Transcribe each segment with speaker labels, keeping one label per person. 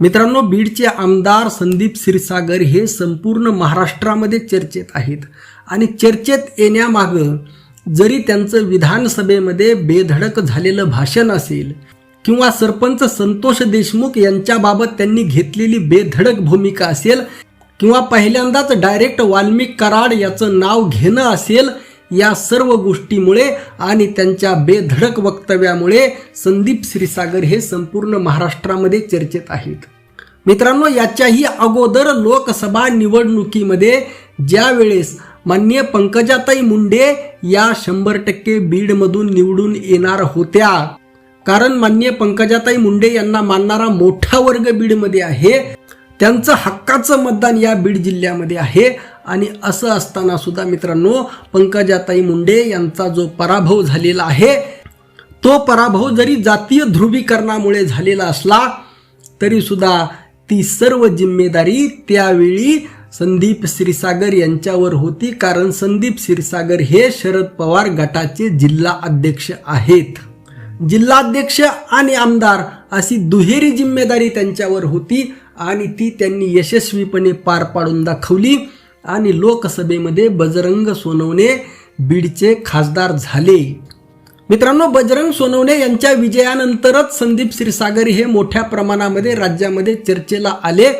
Speaker 1: मित्रांनो बीडचे आमदार संदीप क्षीरसागर हे संपूर्ण महाराष्ट्रामध्ये चर्चेत आहेत. आणि चर्चेत येण्यामागं जरी त्यांचं विधानसभेमध्ये बेधडक झालेलं भाषण असेल किंवा सरपंच संतोष देशमुख यांच्याबाबत त्यांनी घेतलेली बेधडक भूमिका असेल किंवा पहिल्यांदाच डायरेक्ट वाल्मिक कराड याचं नाव घेणं असेल या सर्व गोष्टीमुळे आणि त्यांच्या बेधडक वक्तव्यामुळे संदीप श्रीसागर हे संपूर्ण महाराष्ट्रामध्ये चर्चेत आहेत. मित्रांनो याच्याही अगोदर लोकसभा निवडणुकीमध्ये ज्यावेळेस मान्य पंकजाताई मुंडे या शंभर टक्के बीडमधून निवडून येणार होत्या कारण मान्य पंकजाताई मुंडे यांना मानणारा मोठा वर्ग बीडमध्ये आहे त्यांचं हक्काचं मतदान या बीड जिल्ह्यामध्ये आहे. आणि असं असताना सुद्धा मित्रांनो पंकजाताई मुंडे यांचा जो पराभव झालेला आहे तो पराभव जरी जातीय ध्रुवीकरणामुळे झालेला असला तरी सुद्धा ती सर्व जिम्मेदारी त्यावेळी संदीप क्षीरसागर यांच्यावर होती. कारण संदीप क्षीरसागर हे शरद पवार गटाचे जिल्हा अध्यक्ष आहेत. जिल्हाध्यक्ष आणि आमदार अशी दुहेरी जिम्मेदारी त्यांच्यावर होती आणि ती त्यांनी यशस्वीपणे पार पाडून दाखवली. आणि लोकसभेमध्ये बजरंग सोनवणे बीडचे खासदार झाले. मित्रांनो बजरंग सोनवणे यांच्या विजयानंतरच संदीप क्षीरसागर हे मोठ्या प्रमाणामध्ये राज्यामध्ये चर्चेला आले.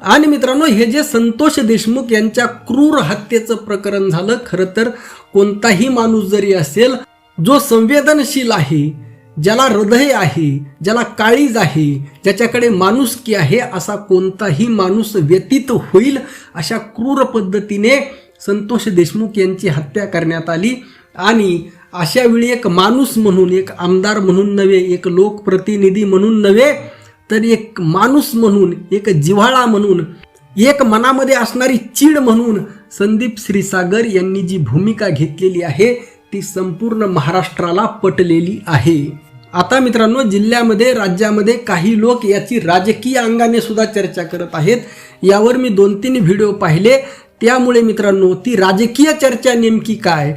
Speaker 1: आणि मित्रांनो हे जे संतोष देशमुख यांच्या क्रूर हत्येचं प्रकरण झालं खरं तर कोणताही माणूस जरी असेल जो संवेदनशील आहे ज्याला हृदय आहे ज्याला काळीज आहे ज्याच्याकडे माणुसकी आहे असा कोणताही माणूस व्यतीत होईल अशा क्रूर पद्धतीने संतोष देशमुख यांची हत्या करण्यात आली. आणि अशा वेळी एक माणूस म्हणून एक आमदार म्हणून नव्हे एक लोकप्रतिनिधी म्हणून नव्हे तर एक माणूस म्हणून एक जिव्हाळा म्हणून एक मनामध्ये असणारी चीड म्हणून संदीप श्रीसागर यांनी जी भूमिका घेतलेली आहे ती संपूर्ण महाराष्ट्राला पटलेली आहे. आता मित्रांनो जिल्ह्यामध्ये राज्यामध्ये काही लोक याची राजकीय अंगाने सुद्धा चर्चा करत आहेत. यावर मी दोन तीन व्हिडिओ पाहिले. त्यामुळे मित्रांनो ती राजकीय चर्चा नेमकी काय?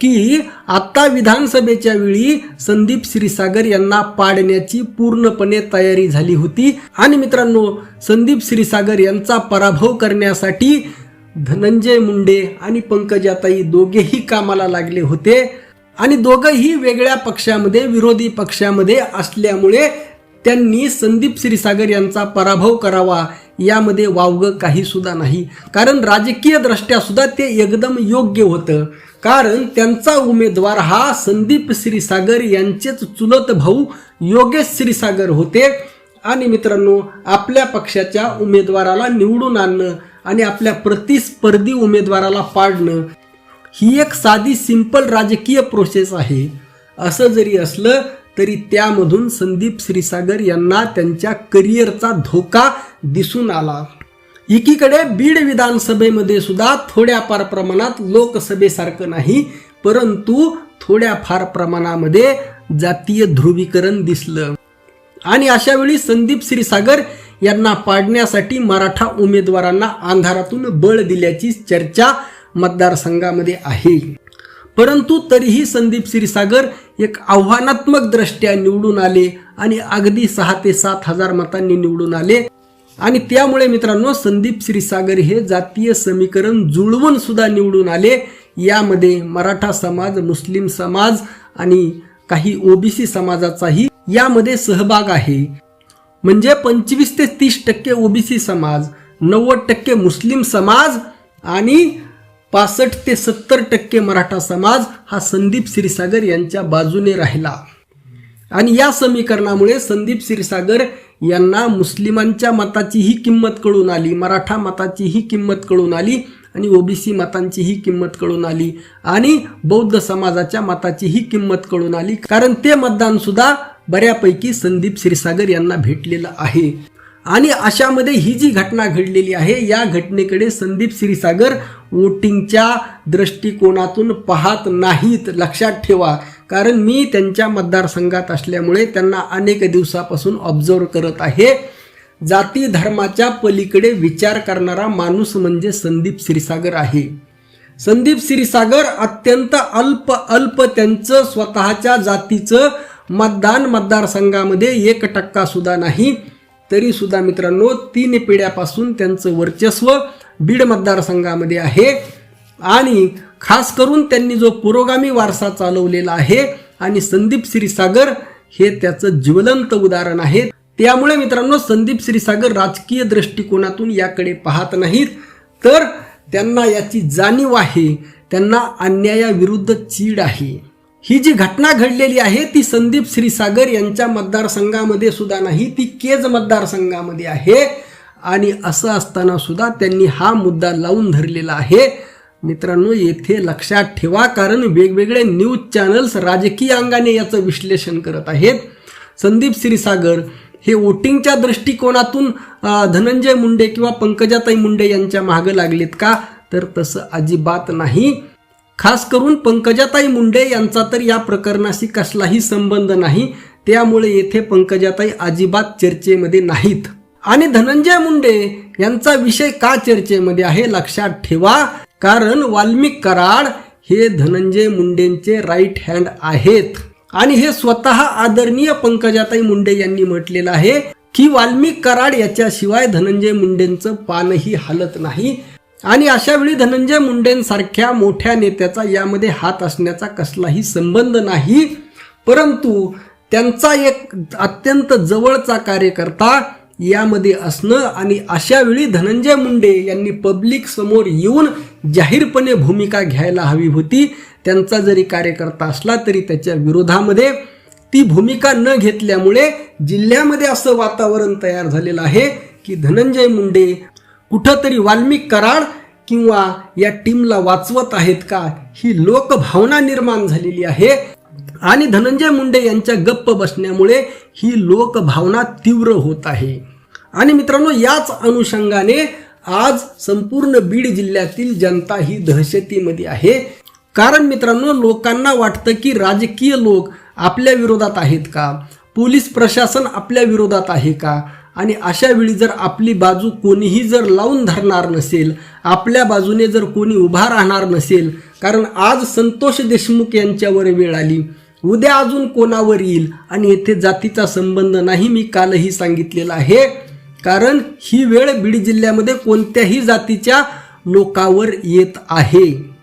Speaker 1: की आता विधानसभेच्या वेळी संदीप श्रीसागर यांना पाडण्याची पूर्णपणे तयारी झाली होती. आणि मित्रांनो संदीप श्रीसागर यांचा पराभव करण्यासाठी धनंजय मुंडे आणि पंकजाताई दोघेही कामाला लागले होते आणि दोघंही वेगळ्या पक्षामध्ये विरोधी पक्षामध्ये असल्यामुळे त्यांनी संदीप श्रीसागर यांचा पराभव करावा यामध्ये वावगं काही सुद्धा नाही. कारण राजकीय दृष्ट्या सुद्धा ते एकदम योग्य होतं. कारण त्यांचा उमेदवार हा संदीप श्रीसागर यांचेच चुलत भाऊ योगेश श्रीसागर होते. आणि मित्रांनो आपल्या पक्षाच्या उमेदवाराला निवडून आणणं आणि आपल्या प्रतिस्पर्धी उमेदवाराला पाडणं ही एक साधी सिंपल राजकीय प्रोसेस आहे. असं जरी असलं तरी त्यामधून संदीप श्रीसागर यांना त्यांच्या करिअरचा धोका दिसून आला. एकीकडे बीड विधानसभेमध्ये सुद्धा थोड्याफार प्रमाणात लोकसभेसारखं नाही परंतु थोड्याफार प्रमाणामध्ये जातीय ध्रुवीकरण दिसलं. आणि अशावेळी संदीप श्रीसागर यांना पाडण्यासाठी मराठा उमेदवारांना अंधारातून बळ दिल्याची चर्चा मतदारसंघामध्ये आहे. परंतु तरीही संदीप क्षीरसागर एक आव्हानात्मक दृष्ट्या निवडून आले आणि अगदी सहा ते सात हजार मतांनी निवडून आले. आणि त्यामुळे मित्रांनो संदीप श्रीसागर हे जातीय समीकरण जुळवून सुद्धा निवडून आले. यामध्ये मराठा समाज मुस्लिम समाज आणि काही ओबीसी समाजाचाही यामध्ये सहभाग आहे. म्हणजे पंचवीस ते तीस टक्के ओबीसी समाज नव्वद टक्के मुस्लिम समाज आणि पासष्ट ते सत्तर टक्के मराठा समाज हा संदीप क्षीरसागर यांच्या बाजूने राहिला. आणि या समीकरणामुळे संदीप क्षीरसागर यांना मुस्लिमांच्या मताचीही किंमत कळून आली मराठा मताचीही किंमत कळून आली आणि ओबीसी मतांचीही किंमत कळून आली आणि बौद्ध समाजाच्या मताचीही किंमत कळून आली. कारण ते मतदानसुद्धा बऱ्यापैकी संदीप क्षीरसागर यांना भेटलेलं आहे. आणि अशामध्ये ही जी घटना घडलेली आहे या घटनेकडे संदीप क्षीरसागर वोटिंगच्या दृष्टिकोनातून पाहत नाहीत. लक्षात ठेवा कारण मी त्यांच्या मतदारसंघात असल्यामुळे त्यांना अनेक दिवसापासून ऑब्झर्व करत आहे. जाती धर्माच्या पलीकडे विचार करणारा माणूस म्हणजे संदीप क्षीरसागर आहे. संदीप क्षीरसागर अत्यंत अल्प अल्प त्यांचं स्वतःच्या जातीचं मतदान मतदारसंघामध्ये एक टक्का सुद्धा नाही. तरीसुद्धा मित्रांनो तीन पिढ्यापासून त्यांचं वर्चस्व बीड मतदारसंघामध्ये आहे. आणि खास करून त्यांनी जो पुरोगामी वारसा चालवलेला आहे आणि संदीप श्रीसागर हे त्याचं ज्वलंत उदाहरण आहे. त्यामुळे मित्रांनो संदीप श्रीसागर राजकीय दृष्टिकोनातून याकडे पाहत नाहीत. तर त्यांना याची जाणीव आहे. त्यांना अन्यायाविरुद्ध चीड आहे. ही जी घटना घडलेली आहे ती संदीप श्रीसागर यांच्या मतदारसंघामध्ये सुद्धा नाही ती केज मतदारसंघामध्ये आहे. आणि असं असताना सुद्धा त्यांनी हा मुद्दा लावून धरलेला आहे. मित्रांनो येथे लक्षात ठेवा कारण वेगवेगळे न्यूज चॅनल्स राजकीय अंगाने याचं विश्लेषण करत आहेत. संदीप श्रीसागर हे वोटिंगच्या दृष्टिकोनातून धनंजय मुंडे किंवा पंकजाताई मुंडे यांच्या मागं लागलेत का? तर तसं अजिबात नाही. खास करून पंकजाताई मुंडे यांचा तर या प्रकरणाशी कसलाही संबंध नाही त्यामुळे येथे पंकजाताई अजिबात चर्चेमध्ये नाहीत. आणि धनंजय मुंडे यांचा विषय का चर्चेमध्ये आहे लक्षात ठेवा कारण वाल्मिक कराड हे धनंजय मुंडेंचे राईट हँड आहेत. आणि हे स्वतः आदरणीय पंकजाताई मुंडे यांनी म्हटलेलं आहे की वाल्मिक कराड याच्याशिवाय धनंजय मुंडेंचं पानही हलत नाही आणि अशा वेळी धनंजय मुंडेंसारख्या मोठ्या नेत्याचा यामध्ये हात असण्याचा कसलाही संबंध नाही. परंतु त्यांचा एक अत्यंत जवळचा कार्यकर्ता यामध्ये असणं आणि अशा वेळी धनंजय मुंडे यांनी पब्लिक समोर येऊन जाहीरपणे भूमिका घ्यायला हवी होती. त्यांचा जरी कार्यकर्ता असला तरी त्याच्या विरोधामध्ये ती भूमिका न घेतल्यामुळे जिल्ह्यामध्ये असं वातावरण तयार झालेलं आहे की धनंजय मुंडे कुठंतरी वाल्मिक कराड किंवा या टीमला वाचवत आहेत का ही लोकभावना निर्माण झालेली आहे. आणि धनंजय मुंडे यांच्या गप्प बसण्यामुळे ही लोकभावना तीव्र होत आहे. आणि मित्रांनो याच अनुषंगाने आज संपूर्ण बीड जिल्ह्यातील जनता ही दहशतीमध्ये आहे. कारण मित्रांनो लोकांना वाटतं की राजकीय लोक आपल्या विरोधात आहेत का? पोलीस प्रशासन आपल्या विरोधात आहे का? आणि अशा वेळी जर आपली बाजू कोणीही जर लावून धरणार नसेल आपल्या बाजूने जर कोणी उभा राहणार नसेल कारण आज संतोष देशमुख यांच्यावर वेळ आली. उद्या अजून कोणावर येईल? आणि येथे जातीचा संबंध नाही मी कालही सांगितलेला आहे. कारण ही वेळ बीड जिल्ह्यामध्ये कोणत्याही जातीच्या लोकावर येत आहे.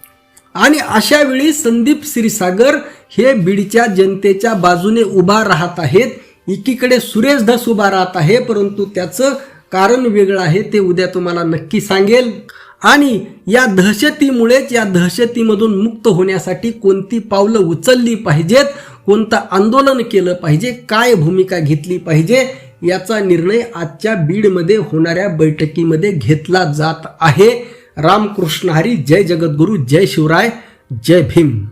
Speaker 1: आणि अशा वेळी संदीप क्षीरसागर हे बीडच्या जनतेच्या बाजूने उभा राहत आहेत. एकीकडे सुरेश धस उभा राहत आहे परंतु त्याचं कारण वेगळं आहे ते उद्या तुम्हाला नक्की सांगेल. आणि या दहशतीमुळेच या दहशतीमधून मुक्त होण्यासाठी कोणती पावलं उचलली पाहिजेत कोणतं आंदोलन केलं पाहिजे काय भूमिका घेतली पाहिजे याचा निर्णय आजच्या बीडमध्ये होणाऱ्या बैठकीमध्ये घेतला जात आहे. रामकृष्ण हरी जय जगद्गुरू जय शिवराय जय भीम.